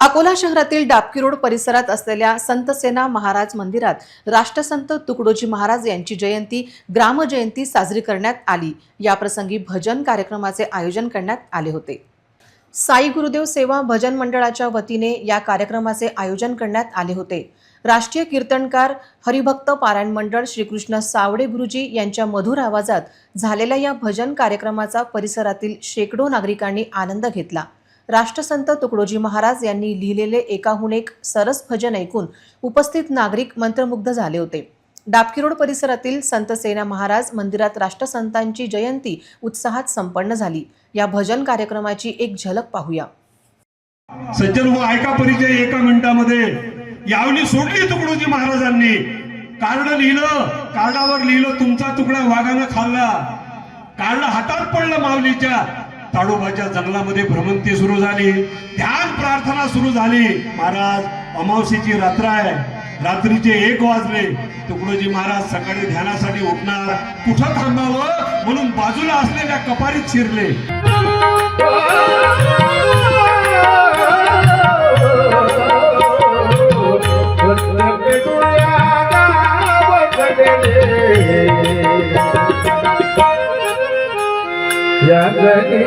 अकोला शहरातील डाबकी रोड परिसरात असलेल्या संतसेना महाराज मंदिरात राष्ट्रसंत तुकडोजी महाराज यांची जयंती ग्रामजयंती साजरी करण्यात आली. याप्रसंगी भजन कार्यक्रमाचे आयोजन करण्यात आले होते. साई गुरुदेव सेवा भजन मंडळाच्या वतीने या कार्यक्रमाचे आयोजन करण्यात आले होते. राष्ट्रीय कीर्तनकार हरिभक्त पारायण मंडळ श्रीकृष्ण सावडे गुरुजी यांच्या मधुर आवाजात झालेल्या या भजन कार्यक्रमाचा परिसरातील शेकडो नागरिकांनी आनंद घेतला. राष्ट्रसंत तुकडोजी महाराज यांनी लिहिलेले एकाहून एक सरस भजन ऐकून उपस्थित नागरिक मंत्रमुग्ध झाले होते. डाबकी रोड परिसरातील संत सेना महाराज मंदिरात राष्ट्रसंतांची जयंती उत्साहात संपन्न झाली. या भजन कार्यक्रमाची एक झलक पाहूया. सज्जन हो ऐका परिचय एका मिनिटामध्ये. यावली सोडली तुकडोजी महाराजांनी. कार्ड लिहिलं कार्डावर लिहिलं तुमचा तुकडा वाघानं खाल्ला. कार्ड हातात पडलं माऊलीच्या. ताडोबाच्या जंगलामध्ये भ्रमंती सुरू झाली. ध्यान प्रार्थना सुरू झाली. महाराज अमावस्येची रात्र आहे. रात्रीचे एक वाजले. तुकडोजी महाराज सकाळी ध्यानासाठी उठणार. कुठं थांबावं? म्हणून बाजूला असलेल्या कपारीत शिरले. या जनी